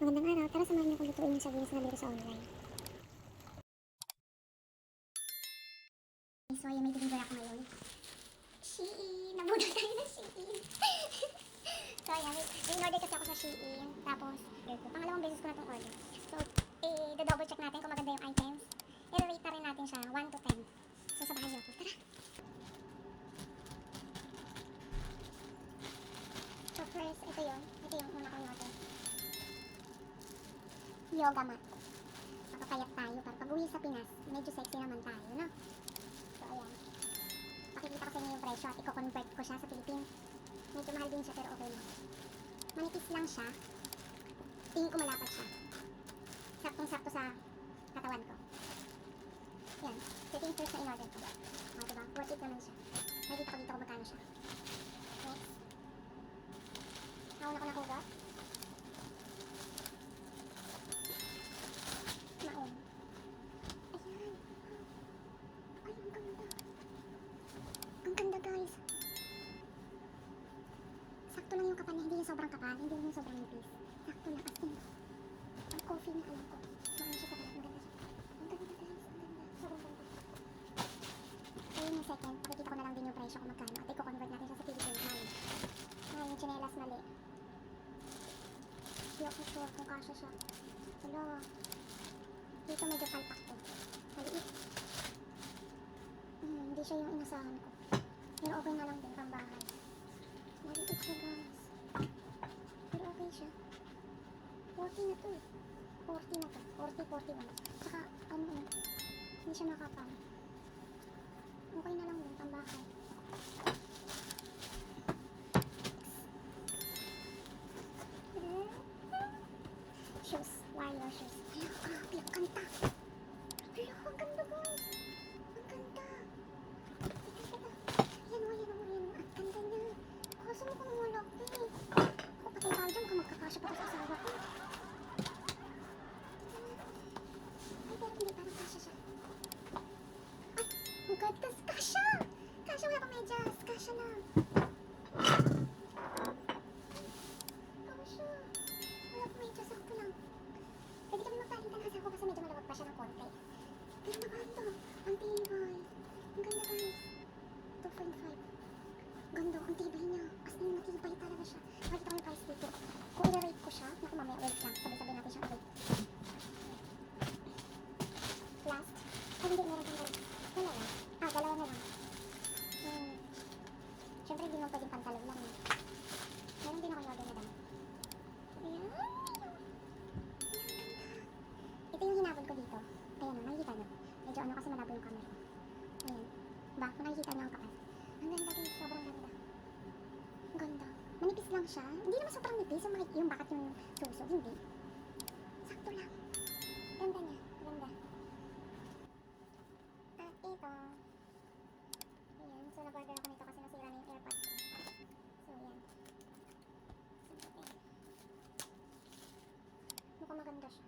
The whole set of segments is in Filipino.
Magandang araw. Tara samahan niyo akong lutuin yung sardinas na ko sa online. So, ayan, may deliver ako ngayon. Shein! Nabudol tayo ng Shein! so, ayan, may, may in-order kasi ako sa Shein. Tapos, pangalawang beses ko na itong order. So, eh, double check natin kung maganda yung items. I-rate na rin natin siya, 1 to 10. So, sabahan niyo ako. Tara! So, first, ito yun. Ito yung una kong order. Yoga mat. Makapayat tayo para pag uwi sa Pinas, medyo sexy naman tayo, no? So, ayan. Pakikita ko sa inyo yung presyo at i-convert ko siya sa Philippines. Medyo mahal din siya pero okay lang. Manipis lang siya. Tingin ko malapat siya. Saktong-sakto sa katawan ko. Yan. Yung first na in-order ko. O, diba? Worth it naman siya. Makikita ko dito kung magkano siya. Next. Nauna ko na hugot. Maon. Ayan. Ay, ang ganda. Ang ganda, guys. Sakto lang yung kapal niya. Hindi yung sobrang kapal. Hindi yung sobrang nipis. Sakto lang. As in. Ang coffee na alam ko. Maano siya sa kalat. Maganda siya. Ang ganda, guys. Ang ganda. Sobrang ganda. Ayun yung second. Pakikita ko na lang din yung presyo kung magkano. At i-convert natin siya sa Philippines money. Ngayon, yung chinelas mali. Hindi ako sure kung kasha siya. Hello. Dito medyo palpak to. Maliit. Hmm, hindi siya yung inasahan ko. Pero okay na lang din pang bahay. Maliit siya guys. Pero okay siya. 40 na to eh. 40 na to. 40, 41. Tsaka ano eh. Hindi siya makapal. Okay na lang din pang bahay. Shoes. Warrior shoes. Hello, grabe. Ang ganda. Hello, ang ganda guys. Ang ganda. Ang ganda. Yan o, yan o, yan o. Ang ganda niya. Kaso mo kung malaki. Kung patay tayo dyan, mukhang magkakasya pa ako sa asawa ko. Ay, pero hindi parang kasya siya. Ay, ang ganda. Kasya! Kasya, wala pa medyas. Kasya lang. Kasya. Wala pa medyas. Sakto lang. Pwede kami magpahintan kasi ako kasi medyo malawag pa siya ng konti. Pero maganda. Ang tibay. Ang ganda guys. 2.5. Ganda. Ang tibay niya. As in, matibay talaga siya. Makikita ko yung price dito. Kung i-rate ko siya, naku mamaya, wait lang. Sabay-sabay natin siya i-rate. Last. Ay, hindi. Meron kang dalawa. Dalawa lang. Ah, dalawa na lang. Hmm. Siyempre, hindi mo pwedeng pantalon lang. Eh. Meron din ako order na damit. Ayan. Ito yung hinabol ko dito. Ayan o, nakikita nyo. Medyo ano kasi malabo yung camera. Ayan. Ba, kung nakikita nyo ang kapal. Ang ganda guys, sobrang ganda. Ang ganda. Manipis lang siya. Hindi naman sobrang nipis. Yung, yung bakat yung suso. Hindi. Sakto lang. Ganda niya. Ganda. At ito. Ayan. So, nag-order ako nito kasi nasira na yung airpod ko. So, ayan. So, ayan. Mukhang maganda siya.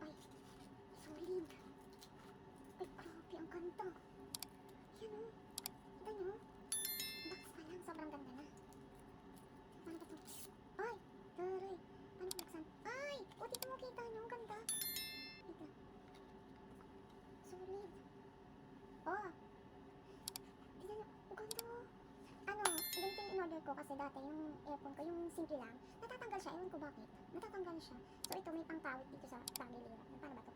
Ay, solid. Ay, grabe, ang ganda. Yan o. Kita nyo? Box pa lang, sobrang ganda na. Paano ba to? Ay, taray. Paano buksan? Ay, o, dito mo kita nyo, ang ganda. Wait lang. Solid. Oh. Tignan nyo, ang ganda. Ano, ganito yung in-order ko kasi dati yung earphone ko, yung simple lang, natatanggal siya, ewan ko bakit. Natatanggal siya. So ito may pangkawit dito sa tagilira. Paano ba to?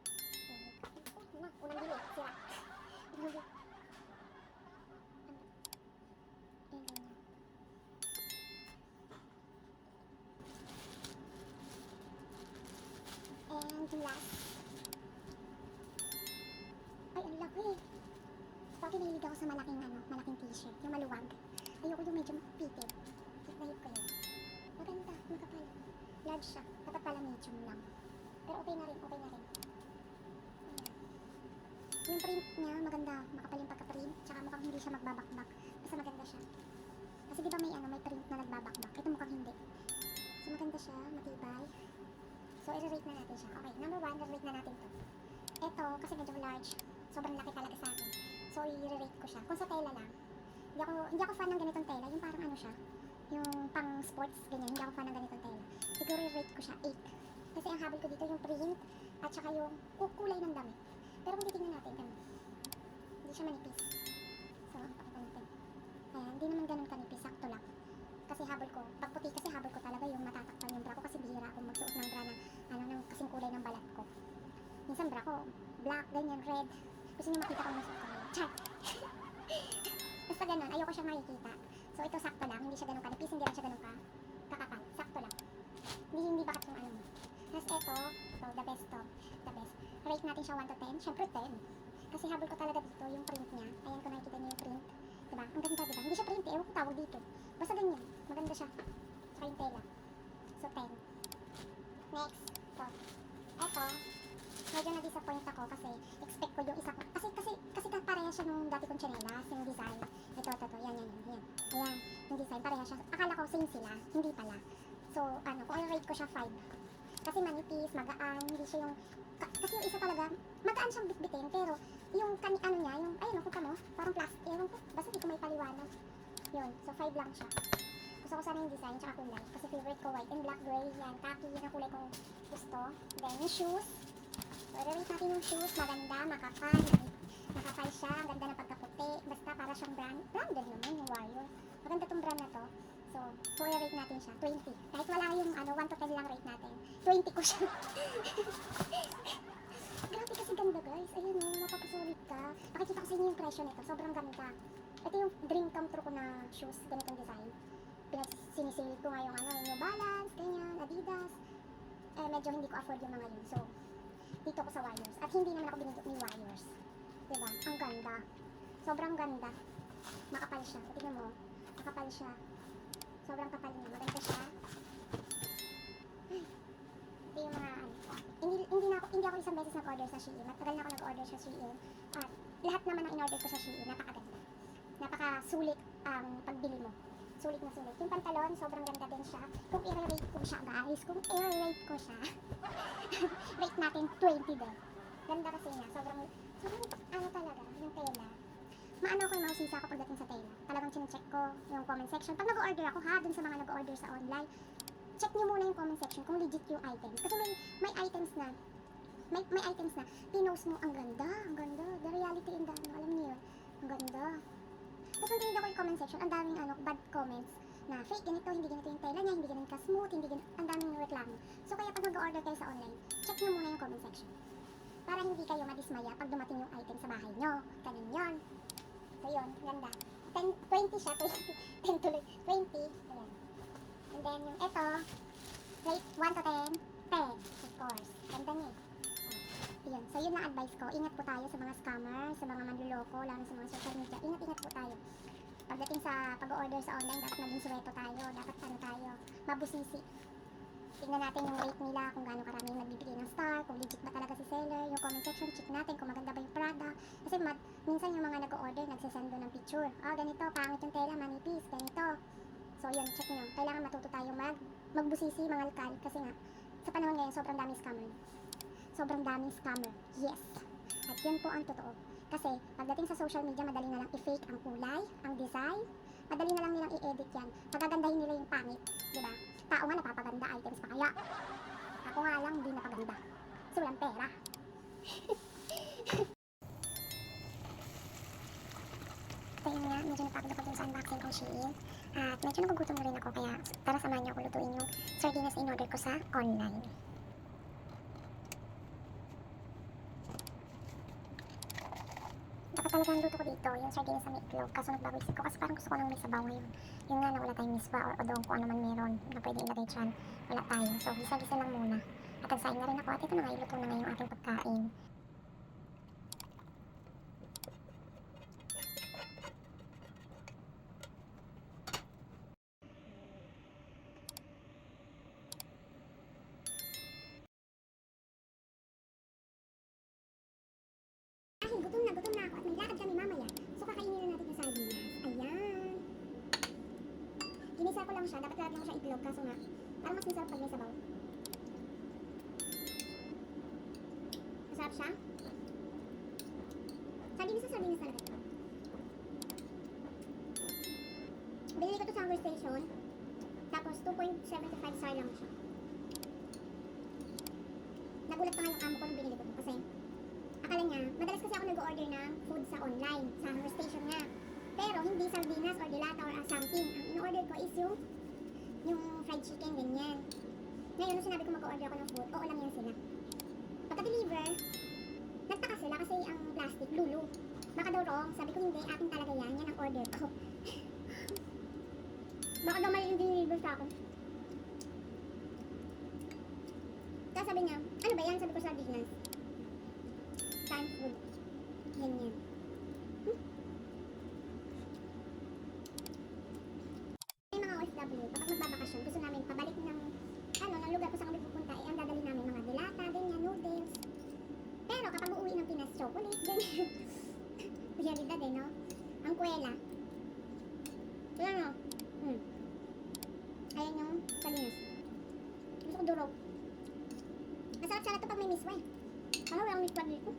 Ayan. Oh, na, unang bili, sira. Ano? Ayan. And last. Ay, ang laki. Bakit nahilig ako sa malaking ano, malaking t-shirt, yung maluwag. Ayoko yung medyo pitid. Hip na hip ko yun. Maganda, makapal. Large siya. Dapat pala medium lang. Pero okay na rin, okay na rin. Ayan. Yung print niya, maganda. Makapal yung pagka-print. Tsaka mukhang hindi siya magbabakbak. Basta maganda siya. Kasi di ba may ano, may print na nagbabakbak. Ito mukhang hindi. So maganda siya, matibay. So i-rate na natin siya. Okay, number one, i-rate na natin to. Ito, kasi medyo large. Sobrang laki talaga sa akin. So i-rate ko siya. Kung sa tela lang, hindi ako, hindi ako fan ng ganitong tela. Yung parang ano siya, yung pang sports, ganyan. Hindi ako fan ng ganitong tela. i-rate ko siya 8. Kasi ang habol ko dito yung print at saka yung ku- kulay ng damit. Pero kung titignan natin, ano, hindi siya manipis. So, pakita natin. Ayan, hindi naman ganun kanipis, sakto lang. Kasi habol ko, pag puti kasi habol ko talaga yung matatakpan yung bra ko kasi bihira akong magsuot ng bra na ano, ng kasing kulay ng balat ko. Minsan bra ko, black, ganyan, red. Gusto niyo makita kung nasuot ko. Char! Basta ganun, ayoko siya makikita. So ito sakto lang, hindi siya ganun kanipis, hindi rin siya ganun ka kakapal. Sakto lang. Hindi hindi bakat yung ano mo. Tapos ito, so the best to. The best. Rate natin siya 1 to 10. Siyempre 10. Kasi habol ko talaga dito yung print niya. Ayan kung nakikita niyo yung print. Diba? Ang ganda diba? Hindi siya print eh. Ewan ko tawag dito. Basta ganyan. Maganda siya. Tsaka yung tela. So 10. Next. So, eto. Medyo na-disappoint ako kasi expect ko yung isa ko. Kasi, kasi, kasi pareha siya nung dati kong chanelas, yung design. Ito, ito, ito. Yan, yan, yan. yan. Ayan, yung design. Pareha siya. Akala ko same sila. Hindi pala. So, ano, kung i-rate ko siya 5. Kasi manipis, magaan, hindi siya yung... ka- kasi yung isa talaga, magaan siyang bitbitin, pero yung kani, ano niya, yung, ayun, ako mo, parang plastic, ewan ko, basta di ko may paliwanag. Yun, so 5 lang siya. Gusto ko sana yung design, tsaka kulay. Kasi favorite ko white and black, gray, yan, khaki, yun ang kulay kong gusto. Then, yung shoes, so i-rate natin yung shoes, maganda, makapal, makapal siya, ang ganda ng pagkaputi, basta para siyang brand, branded naman yung Warrior. Maganda tong brand na to. So, kung i-rate natin siya, 20. Kahit wala yung ano, 1 to 10 lang rate natin. 20 ko siya. Grabe kasi ganda guys. Ayun o, mapapasulit ka. Pakikita ko sa inyo yung presyo nito. Sobrang ganda. Ito yung dream come true ko na shoes, ganitong design. Pinagsinisilip ko nga yung ano, yung Balance, ganyan, Adidas. Eh, medyo hindi ko afford yung mga yun. So, dito ko sa Warriors. At hindi naman ako binigyan ni Warriors. Diba? Ang ganda. Sobrang ganda. Makapal siya. Tingnan mo. Makapal siya. Sobrang kapal niya. Maganda siya. Ay. Ito yung mga ano. Hindi, hindi, na ako, hindi ako isang beses nag-order sa Shein. Matagal na ako nag-order sa Shein. At lahat naman ng in-order ko sa Shein, napakaganda. Napakasulit ang pagbili mo. Sulit na sulit. Yung pantalon, sobrang ganda din siya. Kung i-rate ko siya, guys, kung i-rate ko siya, rate natin 20 din. Ganda kasi niya. Sobrang ano talaga, yung tela maano ko yung mausisa ako pagdating sa tela. Talagang chinecheck ko yung comment section. Pag nag-order ako ha, dun sa mga nag-order sa online, check nyo muna yung comment section kung legit yung items. Kasi may, may items na, may, may items na, pinost mo, ang ganda, ang ganda. The reality in the, ano, alam niyo yun, ang ganda. Tapos nung tinignan ko yung comment section, ang daming ano, bad comments na fake ganito, hindi ganito yung tela niya, hindi ganito ka-smooth, hindi ganito, ang daming reklamo. So kaya pag nag-order kayo sa online, check nyo muna yung comment section. Para hindi kayo madismaya pag dumating yung item sa bahay nyo. Ganun yun. So yun, ganda. 10, 20 siya, 20, 10 tuloy, 20. Ayan. And then yung ito, rate 1 to 10, 10, of course. Ganda niya. eh. Oh, yun. So yun lang advice ko. Ingat po tayo sa mga scammer, sa mga manluloko, lalo sa mga social media. Ingat-ingat po tayo. Pagdating sa pag-order sa online, dapat maging suweto tayo. Dapat ano tayo, mabusisi. Tingnan natin yung rate nila, kung gaano karami nagbibigay ng star, kung legit ba talaga si seller, yung comment section, check natin kung maganda ba yung product. Kasi mat, minsan yung mga nag-order, nagsasando ng picture. Ah, ganito, pangit yung tela, manipis, ganito. So yun, check nyo. Kailangan matuto tayo mag, magbusisi, mga lokal. Kasi nga, sa panahon ngayon, sobrang daming scammer. Sobrang daming scammer. Yes. At yun po ang totoo. Kasi pagdating sa social media, madali na lang i-fake ang kulay, ang design. Madali na lang nilang i-edit yan. Pagagandahin nila yung pangit. Di ba? Tao nga napapaganda items pa kaya. Ako nga lang hindi napaganda. Kasi walang pera. So yun nga, medyo napagod ako dun sa unboxing kong Shein. At medyo nagugutom na rin ako kaya tara samahan niyo ako lutuin yung sardinas na in-order ko sa online. Dapat talaga luto ko dito, yung sardinas na may itlog. Kaso nagbago isip ko kasi parang gusto ko lang may sabaw ngayon. Yun nga na wala tayong miswa or odong kung ano man meron na pwede ilagay dyan. Wala tayo. So, gisa-gisa lang muna. At nagsaing na rin ako at ito na nga, iluto na nga yung ating pagkain. Dahil gutom na gutom na ako at may lakad kami mamaya, so kakainin na natin yung sardinas. Ayan. Ginisa ko lang siya, dapat lahat lang siya itlog, kaso nga, parang mas masarap pag may sabaw. Masarap siya. Sardinas na sardinas talaga. Binili ko to sa Hunger Station, tapos 2.75 star lang siya. nagulat pa nga yung amo ko nung binili ko to kasi akala niya, madalas kasi ako nag-order ng food sa online, sa Hammer Station nga. Pero hindi sardinas or dilata or something. Ang in-order ko is yung yung fried chicken, ganyan. Ngayon, nung sinabi ko mag-order ako ng food, oo lang yan sila. Pagka-deliver, nagtaka sila kasi ang plastic, lulu. Baka daw wrong, sabi ko hindi, akin talaga yan, yan ang order ko. Baka daw mali yung deliver sa akin. Tapos sabi niya, ano ba yan? Sabi ko sardinas. Canned food. Ganyan. Hmm? May mga OFW, kapag magbabakasyon, gusto namin pabalik ng, ano, ng lugar kung saan kami pupunta, eh, ang dadali namin mga dilata, ganyan, noodles. Pero kapag uuwi ng Pinas, chocolate, ganyan. Realidad eh, no? Kuwela. Ayan, no? Hmm. Ayan yung salinas. Gusto ko durog. Masarap sana ito pag may miswa eh. Ano, walang miswa dito.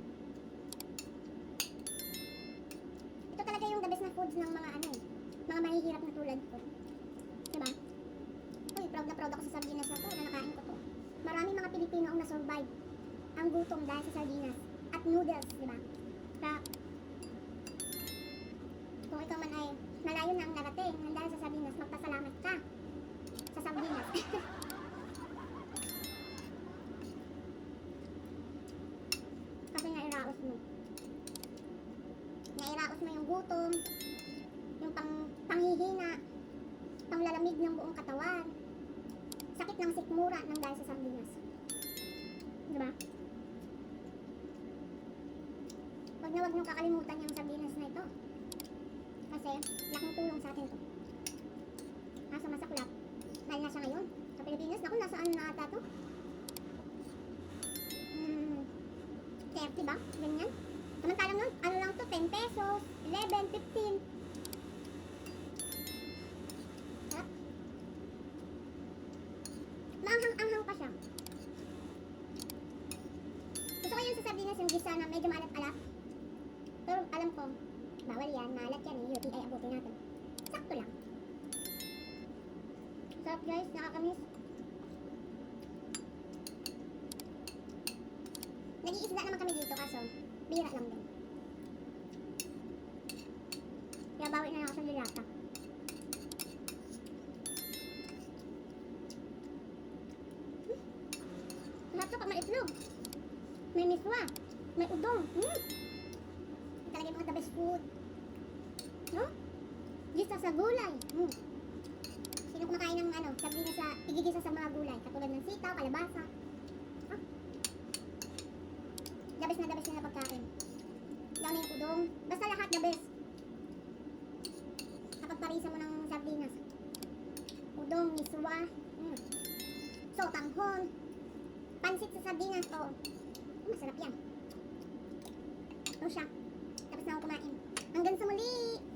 Ito talaga yung the best na foods ng mga ano eh. Mga mahihirap na tulad ko. Diba? Uy, proud na proud ako sa sardinas na to na nakain ko to. Maraming mga Pilipino ang nasurvive ang gutom dahil sa sardinas at noodles, di ba? Kung ikaw man ay malayo na ang narating ng dahil sa sardinas, magpasalamat ka sa sardinas. Kasi nairaos mo. Nairaos mo yung gutom, yung pang, panghihina, panglalamig ng buong katawan, sakit ng sikmura ng dahil sa sardinas. Di ba? Huwag na huwag niyong kakalimutan yung sardinas na ito. Kasi, laking tulong sa atin to. Nasa masaklap. Mahal na siya ngayon. Sa Pilipinas, naku, nasa ano na ata to? Hmm, 30 ba? Ganyan. Samantalang nun, ano lang to, 10 pesos, 11, 15. Sarap. Maanghang-anghang pa siya. Gusto ko yun sa sardinas yung gisa na medyo maalat-alat. Bawal yan, maalat yan eh, UTI abutin natin. Sakto lang. Sarap guys, nakakamiss. Nag-iisda naman kami dito kaso, bira lang din. Kaya bawi na ako sa lilata. Sarap to pag may itlog. May miswa. May udong. Mm. Food. No? Gisa sa gulay. Mm. Sino kumakain ng ano, sabi na sa, igigisa sa mga gulay. Katulad ng sitaw, kalabasa. Ah. The na the na pagkain. Dami yung udong. Basta lahat the best. Kapag parisa mo ng sardinas. Udong, miswa. Mm. So, tanghon. Pansit sa sardinas. Oh, masarap yan. Ito siya. Na ako kumain. Hanggang sa muli!